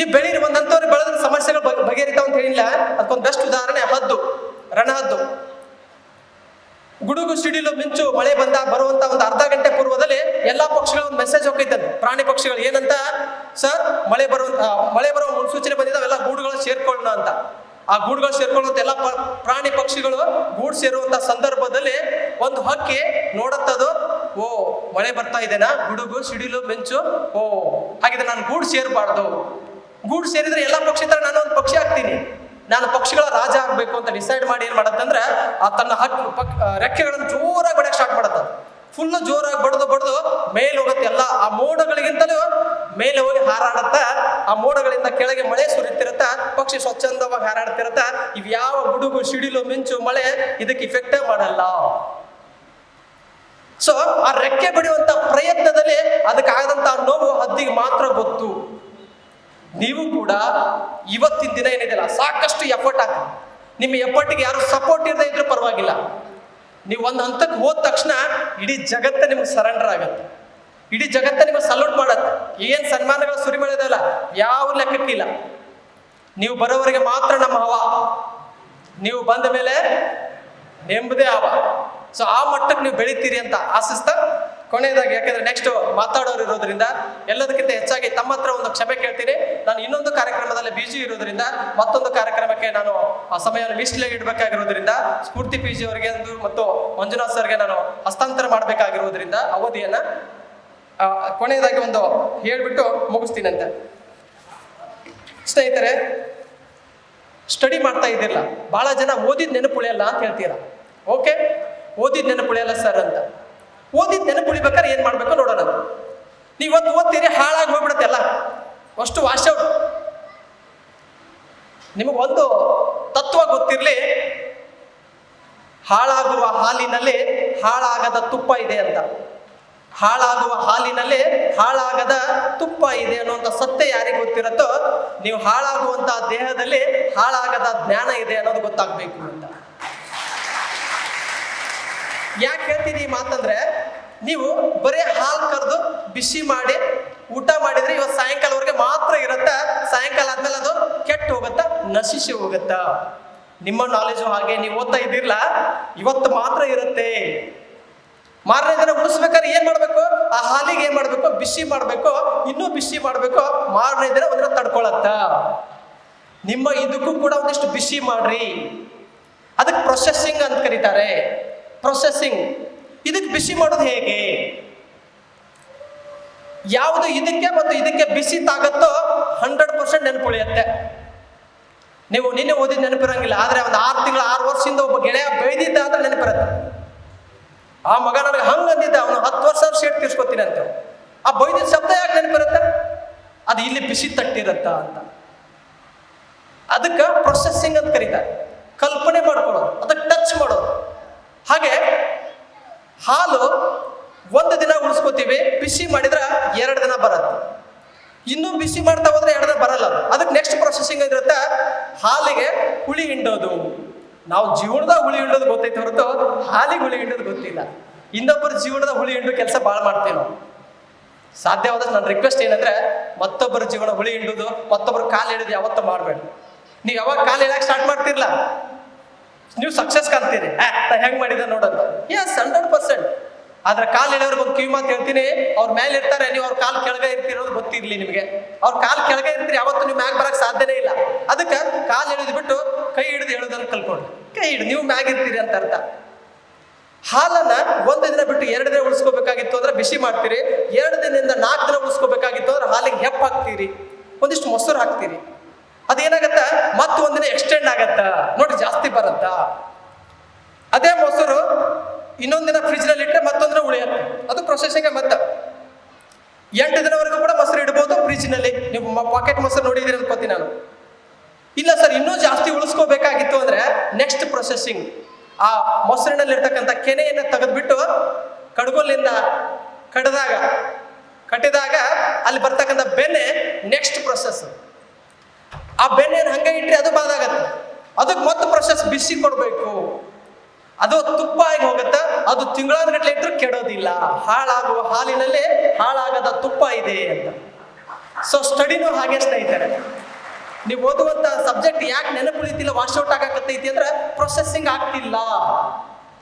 ನೀವು ಬೆಳೀರಿ, ಒಂದಂತವ್ರು ಬೆಳೆದ್ರೆ ಸಮಸ್ಯೆಗಳು ಬಗೆ ಬಗೆಹರಿತಾವ ಅಂತ ಹೇಳಿಲ್ಲ. ಅದಕ್ಕೊಂದು ಬೆಸ್ಟ್ ಉದಾಹರಣೆ ಹದ್ದು, ರಣಹದ್ದು. ಗುಡುಗು ಸಿಡಿಲು ಮಿಂಚು ಮಳೆ ಬಂದ ಬರುವಂತ ಒಂದು ಅರ್ಧ ಗಂಟೆ ಪೂರ್ವದಲ್ಲಿ ಎಲ್ಲಾ ಪಕ್ಷಿಗಳ ಒಂದು ಮೆಸೇಜ್ ಹೋಗ್ತೈತೆ ಪ್ರಾಣಿ ಪಕ್ಷಿಗಳು ಏನಂತ? ಸರ್ ಮಳೆ ಬರುವಂತ ಮಳೆ ಬರುವ ಮುನ್ಸೂಚನೆ ಬಂದಿದ್ದಾವೆಲ್ಲ ಗೂಡುಗಳು ಸೇರ್ಕೊಳ್ಳೋಣ ಅಂತ. ಆ ಗೂಡುಗಳು ಸೇರ್ಕೊಳ್ಳುವಂತ ಎಲ್ಲ ಪ್ರಾಣಿ ಪಕ್ಷಿಗಳು ಗೂಡು ಸೇರುವಂತ ಸಂದರ್ಭದಲ್ಲಿ ಒಂದು ಹಕ್ಕಿ ನೋಡತ್ತದು, ಓ, ಮಳೆ ಬರ್ತಾ ಇದೆನಾ? ಗುಡುಗು, ಸಿಡಿಲು, ಮಿಂಚು, ಓ, ಹಾಗಿದ್ರೆ ನಾನು ಗೂಡು ಸೇರಬಾರ್ದು. ಗೂಡು ಸೇರಿದ್ರೆ ಎಲ್ಲ ಪಕ್ಷಿ ತರ ನಾನು ಒಂದು ಪಕ್ಷಿ ಆಗ್ತೀನಿ ನಾನು ಪಕ್ಷಿಗಳ ರಾಜ ಆಗಬೇಕು ಅಂತ ಡಿಸೈಡ್ ಮಾಡಿ ಏನು ಮಾಡತ್ತಂದ್ರೆ ಆ ತನ್ನ ಹಕ್ಕು ಪಕ್ ರೆಕ್ಕೆಗಳನ್ನು ಜೋರಾಗಿ ಬಡಕ್ ಸ್ಟಾರ್ಟ್ ಮಾಡತ್ತ ಫುಲ್ ಜೋರಾಗಿ ಬಡದು ಬಡದು ಮೇಲೆ ಹೋಗುತ್ತೆ ಎಲ್ಲ. ಆ ಮೋಡಗಳಿಗಿಂತಲೂ ಮೇಲೆ ಹೋಗಿ ಹಾರಾಡತ್ತ. ಆ ಮೋಡಗಳಿಂದ ಕೆಳಗೆ ಮಳೆ ಸುರಿತಿರತ್ತ. ಪಕ್ಷಿ ಸ್ವಚ್ಛಂದವಾಗಿ ಹಾರಾಡ್ತಿರತ್ತ. ಇವ್ಯಾವ ಗುಡುಗು, ಸಿಡಿಲು, ಮಿಂಚು, ಮಳೆ ಇದಕ್ಕೆ ಇಫೆಕ್ಟೇ ಮಾಡಲ್ಲ. ಸೊ ಆ ರೆಕ್ಕೆ ಬಡಿಯುವಂತ ಪ್ರಯತ್ನದಲ್ಲಿ ಅದಕ್ಕಾಗದಂತ ನೋವು ಹದ್ದಿಗೆ ಮಾತ್ರ ಗೊತ್ತು. ನೀವು ಕೂಡ ಇವತ್ತಿನ ದಿನ ಏನಿದೆಯಲ್ಲ, ಸಾಕಷ್ಟು ಎಫರ್ಟ್ ಹಾಕಿ ನಿಮ್ಮ ಎಫರ್ಟ್ಗೆ ಯಾರು ಸಪೋರ್ಟ್ ಇರದೇ ಇದ್ರೂ ಪರವಾಗಿಲ್ಲ. ನೀವು ಒಂದು ಹಂತಕ್ಕೆ ಹೋದ ತಕ್ಷಣ ಇಡೀ ಜಗತ್ತೇ ನಿಮ್ಗೆ ಸರೆಂಡರ್ ಆಗತ್ತೆ. ಇಡೀ ಜಗತ್ತೇ ನಿಮಗೆ ಸಲ್ಯೂಟ್ ಮಾಡತ್ತೆ. ಏನ್ ಸನ್ಮಾನಗಳ ಸುರಿಮಳೆದಲ್ಲ ಯಾವ ಲೆಕ್ಕಕ್ಕಿಲ್ಲ. ನೀವು ಬರೋವರೆಗೆ ಮಾತ್ರ ನಮ್ಮ ಹವ. ನೀವು ಬಂದ ಮೇಲೆ ನೆಮ್ಮದೇ ಹವ. ಸೊ ಆ ಮಟ್ಟಕ್ಕೆ ನೀವು ಬೆಳಿತೀರಿ ಅಂತ ಆಶಿಸ್ತಾ ಕೊನೆಯದಾಗಿ ಯಾಕಂದ್ರೆ ನೆಕ್ಸ್ಟ್ ಮಾತಾಡೋರು ಇರೋದ್ರಿಂದ ಎಲ್ಲದಕ್ಕಿಂತ ಹೆಚ್ಚಾಗಿ ತಮ್ಮ ಹತ್ರ ಒಂದು ಕ್ಷಮೆ ಕೇಳ್ತೀನಿ ನಾನು ಇನ್ನೊಂದು ಕಾರ್ಯಕ್ರಮದಲ್ಲಿ ಬಿಜಿ ಇರೋದ್ರಿಂದ ಮತ್ತೊಂದು ಕಾರ್ಯಕ್ರಮಕ್ಕೆ ನಾನು ಆ ಸಮಯವನ್ನು ಮೀಸಲಾಗಿ ಇಡಬೇಕಾಗಿರೋದ್ರಿಂದ ಸ್ಫೂರ್ತಿ ಪಿ ಜಿ ಅವರಿಗೆ ಮತ್ತು ಮಂಜುನಾಥ್ ಸರ್ಗೆ ನಾನು ಹಸ್ತಾಂತರ ಮಾಡಬೇಕಾಗಿರೋದ್ರಿಂದ ಅವಧಿಯನ್ನ ಕೊನೆಯದಾಗಿ ಒಂದು ಹೇಳ್ಬಿಟ್ಟು ಮುಗಿಸ್ತೀನಂತೆ. ಸ್ನೇಹಿತರೆ ಸ್ಟಡಿ ಮಾಡ್ತಾ ಇದ್ದಿರಲ್ಲ, ಬಹಳ ಜನ ಓದಿದ ನೆನಪು ಉಳಿಯಲ್ಲ ಅಂತ ಹೇಳ್ತೀರಾ? ಓಕೆ ಓದಿದ ನೆನಪು ಉಳಿಯಲ್ಲ ಸರ್ ಅಂತ. ಓದಿದ ನೆನಪುಳಿಬೇಕಾದ್ರೆ ಏನು ಮಾಡ್ಬೇಕು ನೋಡೋಣ. ನೀವು ಇವತ್ತು ಓದ್ತೀರಿ, ಹಾಳಾಗಿ ಹೋಗ್ಬಿಡುತ್ತೆ ಎಲ್ಲ ಅಷ್ಟು ವಾಶ್ ಔಟ್ ನಿಮಗೊಂದು ತತ್ವ ಗೊತ್ತಿರಲಿ. ಹಾಳಾಗುವ ಹಾಲಿನಲ್ಲಿ ಹಾಳಾಗದ ತುಪ್ಪ ಇದೆ ಅಂತ. ಹಾಳಾಗುವ ಹಾಲಿನಲ್ಲಿ ಹಾಳಾಗದ ತುಪ್ಪ ಇದೆ ಅನ್ನುವಂಥ ಸತ್ಯ ಯಾರಿಗೆ ಗೊತ್ತಿರುತ್ತೋ, ನೀವು ಹಾಳಾಗುವಂತಹ ದೇಹದಲ್ಲಿ ಹಾಳಾಗದ ಜ್ಞಾನ ಇದೆ ಅನ್ನೋದು ಗೊತ್ತಾಗಬೇಕು ಅಂತ. ಯಾಕೆ ಹೇಳ್ತೀನಿ ಈ ಮಾತಂದ್ರೆ ನೀವು ಬರೀ ಹಾಲು ಕರೆದು ಬಿಸಿ ಮಾಡಿ ಊಟ ಮಾಡಿದ್ರೆ ಇವತ್ತು ಸಾಯಂಕಾಲವರೆಗೆ ಮಾತ್ರ ಇರುತ್ತೆ. ಸಾಯಂಕಾಲ ಆದ್ಮೇಲೆ ಅದು ಕೆಟ್ಟು ಹೋಗುತ್ತಾ? ನಶಿಸಿ ಹೋಗುತ್ತಾ? ನಿಮ್ಮ ನಾಲೆಜು ಹಾಗೆ ನೀವು ಓದ್ತಾ ಇದ್ದಿರಲ್ಲ, ಇವತ್ತು ಮಾತ್ರ ಇರುತ್ತೆ. ಮಾರನೇ ದಿನ ಉಳಿಸ್ಬೇಕಾದ್ರೆ ಏನ್ ಮಾಡ್ಬೇಕು? ಆ ಹಾಲಿಗೆ ಏನ್ ಮಾಡ್ಬೇಕು? ಬಿಸಿ ಮಾಡ್ಬೇಕು. ಇನ್ನೂ ಬಿಸಿ ಮಾಡ್ಬೇಕು. ಮಾರನೇ ದಿನ ಒಂದಿನ ತಡ್ಕೊಳತ್ತ. ನಿಮ್ಮ ಇದಕ್ಕೂ ಕೂಡ ಒಂದಿಷ್ಟು ಬಿಸಿ ಮಾಡ್ರಿ. ಅದಕ್ಕೆ ಪ್ರೊಸೆಸಿಂಗ್ ಅಂತ ಕರೀತಾರೆ. ಪ್ರೊಸೆಸಿಂಗ್ ಇದಕ್ಕೆ ಬಿಸಿ ಮಾಡೋದು ಹೇಗೆ? ಯಾವುದು ಇದಕ್ಕೆ ಮತ್ತು ಇದಕ್ಕೆ ಬಿಸಿ ತಾಗತ್ತೋ ಹಂಡ್ರೆಡ್ ಪರ್ಸೆಂಟ್ ನೆನಪುಳಿಯತ್ತೆ. ನೀವು ನಿನ್ನೆ ಓದಿದ ನೆನಪಿರಂಗಿಲ್ಲ, ಆದರೆ ಒಂದು ಆರು ತಿಂಗಳು, ಆರು ವರ್ಷದಿಂದ ಒಬ್ಬ ಗೆಳೆಯ ಬೈದಿದ್ದ ಅಂತ ನೆನಪಿರತ್ತೆ. ಆ ಮಗ ನನಗೆ ಹಂಗೆ ಅಂದಿದ್ದ, ಅವನು ಹತ್ತು ವರ್ಷ ಶೇಟ್ ತೀರ್ಸ್ಕೊತೀನಿ ಅಂತ. ಆ ಬೈದಿದ್ದ ಶಬ್ದ ಯಾಕೆ ನೆನಪಿರುತ್ತೆ? ಅದು ಇಲ್ಲಿ ಬಿಸಿ ತಟ್ಟಿರತ್ತ ಅಂತ. ಅದಕ್ಕೆ ಪ್ರೊಸೆಸಿಂಗ್ ಅಂತ ಕರೀತಾರೆ. ಕಲ್ಪನೆ ಮಾಡ್ಕೊಳ್ಳೋದು, ಅದಕ್ಕೆ ಟಚ್ ಮಾಡೋದು. ಹಾಲು ಒಂದು ದಿನ ಉಳಿಸ್ಕೋತೀವಿ, ಬಿಸಿ ಮಾಡಿದ್ರೆ ಎರಡು ದಿನ ಬರುತ್ತೆ. ಇನ್ನೂ ಬಿಸಿ ಮಾಡ್ತಾ ಹೋದ್ರೆ ಎರಡು ದಿನ ಬರಲ್ಲ ಅದಕ್ಕೆ ನೆಕ್ಸ್ಟ್ ಪ್ರೊಸೆಸಿಂಗ್ ಇರುತ್ತೆ ಹಾಲಿಗೆ ಹುಳಿ ಹಿಂಡೋದು. ನಾವು ಜೀವನದಾಗ ಹುಳಿ ಹಿಂಡೋದು ಗೊತ್ತೈತೆ ಹೊರತು ಹಾಲಿಗೆ ಹುಳಿ ಹಿಂಡೋದು ಗೊತ್ತಿಲ್ಲ. ಇನ್ನೊಬ್ಬರು ಜೀವನದ ಹುಳಿ ಹಿಂಡೋ ಕೆಲಸ ಭಾಳ ಮಾಡ್ತೀವಿ ನಾವು. ಸಾಧ್ಯವಾದಷ್ಟು ನನ್ನ ರಿಕ್ವೆಸ್ಟ್ ಏನಂದ್ರೆ ಮತ್ತೊಬ್ಬರ ಜೀವನ ಹುಳಿ ಹಿಂಡೋದು, ಮತ್ತೊಬ್ಬರು ಕಾಲು ಹಿಡಿದು ಯಾವತ್ತೂ ಮಾಡಬೇಡ. ನೀವು ಯಾವಾಗ ಕಾಲು ಹಿಡಿಯಕ್ಕೆ ಸ್ಟಾರ್ಟ್ ಮಾಡ್ತಿರ್ಲ? ನೀವು ಸಕ್ಸಸ್ ಕಾಣ್ತೀರಿ. ಹೆಂಗ್ ಮಾಡಿದ ನೋಡೋದು ಎಸ್ ಹಂಡ್ರೆಡ್ ಪರ್ಸೆಂಟ್ ಆದ್ರೆ ಕಾಲ್ ಎಳೆಯವ್ರಿಗೆ ಒಂದು ಕಿವಿ ಮಾತು ಹೇಳ್ತೀನಿ, ಅವ್ರ ಮೇಲೆ ಇರ್ತಾರೆ, ನೀವು ಅವ್ರ ಕಾಲ್ ಕೆಳಗೆ ಇರ್ತಿರೋದು ಗೊತ್ತಿರ್ಲಿ ನಿಮಗೆ. ಅವ್ರ ಕಾಲ್ ಕೆಳಗೆ ಇರ್ತೀರಿ, ಯಾವತ್ತು ನೀವು ಮ್ಯಾಗ್ ಬರಕ್ ಸಾಧ್ಯನೇ ಇಲ್ಲ. ಅದಕ್ಕೆ ಕಾಲ್ ಎಳೆದು ಬಿಟ್ಟು ಕೈ ಹಿಡಿದು ಹೇಳೋದನ್ನ ಕಲ್ಕೊಂಡು ಕೈ ಹಿಡಿದು ನೀವು ಮ್ಯಾಗ್ ಇರ್ತೀರಿ ಅಂತ ಅರ್ಥ. ಹಾಲನ್ನ ಒಂದು ದಿನ ಬಿಟ್ಟು ಎರಡು ದಿನ ಉಳಿಸ್ಕೋಬೇಕಾಗಿತ್ತು ಅಂದ್ರೆ ಬಿಸಿ ಮಾಡ್ತೀರಿ. ಎರಡು ದಿನದಿಂದ ನಾಲ್ಕು ದಿನ ಉಳಿಸ್ಕೋಬೇಕಾಗಿತ್ತು ಅಂದ್ರೆ ಹಾಲಿಗೆ ಹೆಪ್ಪ ಹಾಕ್ತೀರಿ. ಒಂದಿಷ್ಟು ಮೊಸರು ಹಾಕ್ತೀರಿ. ಅದೇನಾಗತ್ತ? ಮತ್ತೆ ಒಂದಿನ ಎಕ್ಸ್ಟೆಂಡ್ ಆಗತ್ತ? ನೋಡಿ, ಜಾಸ್ತಿ ಬರತ್ತ? ಅದೇ ಮೊಸರು ಇನ್ನೊಂದಿನ ದಿನ ಫ್ರಿಜ್ನಲ್ಲಿ ಇಟ್ಟರೆ ಮತ್ತೊಂದಿನ ಉಳಿಯತ್ತೆ. ಅದು ಪ್ರೊಸೆಸಿಂಗ್ ಮತ್ತೆ. ಎಂಟು ದಿನವರೆಗೂ ಕೂಡ ಮೊಸರು ಇಡ್ಬೋದು ಫ್ರಿಜ್ನಲ್ಲಿ. ನೀವು ಪಾಕೆಟ್ ಮೊಸರು ನೋಡಿದಿರಿ ಅನ್ಕೋತೀನಿ ನಾನು. ಇಲ್ಲ ಸರ್, ಇನ್ನೂ ಜಾಸ್ತಿ ಉಳಿಸ್ಕೋಬೇಕಾಗಿತ್ತು ಅಂದ್ರೆ ನೆಕ್ಸ್ಟ್ ಪ್ರೊಸೆಸಿಂಗ್ ಆ ಮೊಸರಿನಲ್ಲಿ ಇರ್ತಕ್ಕಂಥ ಕೆನೆಯನ್ನು ತೆಗೆದ್ಬಿಟ್ಟು ಕಡ್ಗೋಲಿಂದ ಕಡ್ದಾಗ, ಕಟ್ಟಿದಾಗ ಅಲ್ಲಿ ಬರ್ತಕ್ಕಂಥ ಬೆನೆ ನೆಕ್ಸ್ಟ್ ಪ್ರೊಸೆಸ್ ಆ ಬೆಣ್ಣೆನ ಹಂಗೆ ಇಟ್ಟರೆ ಅದು ಬಾದಾಗತ್ತೆ. ಅದಕ್ಕೆ ಮತ್ತೆ ಪ್ರೊಸೆಸ್ ಬಿಸಿ ಕೊಡಬೇಕು. ಅದು ತುಪ್ಪ ಆಗಿ ಹೋಗುತ್ತೆ. ಅದು ತಿಂಗಳಾದ ಗಟ್ಟಲೆ ಇಟ್ಟರು ಕೆಡೋದಿಲ್ಲ. ಹಾಳಾಗುವ ಹಾಲಿನಲ್ಲೇ ಹಾಳಾಗದ ತುಪ್ಪ ಇದೆ ಅಂತ. ಸೊ ಸ್ಟಡಿನೂ ಹಾಗೆ ಸ್ನೇಹಿತರೆ. ನೀವು ಓದುವಂತ ಸಬ್ಜೆಕ್ಟ್ ಯಾಕೆ ನೆನಪುಳಿತಿಲ್ಲ ವಾಶ್ ಔಟ್ ಆಗಕತ್ತೈತಿ ಅಂದ್ರೆ ಪ್ರೊಸೆಸಿಂಗ್ ಆಗ್ತಿಲ್ಲ.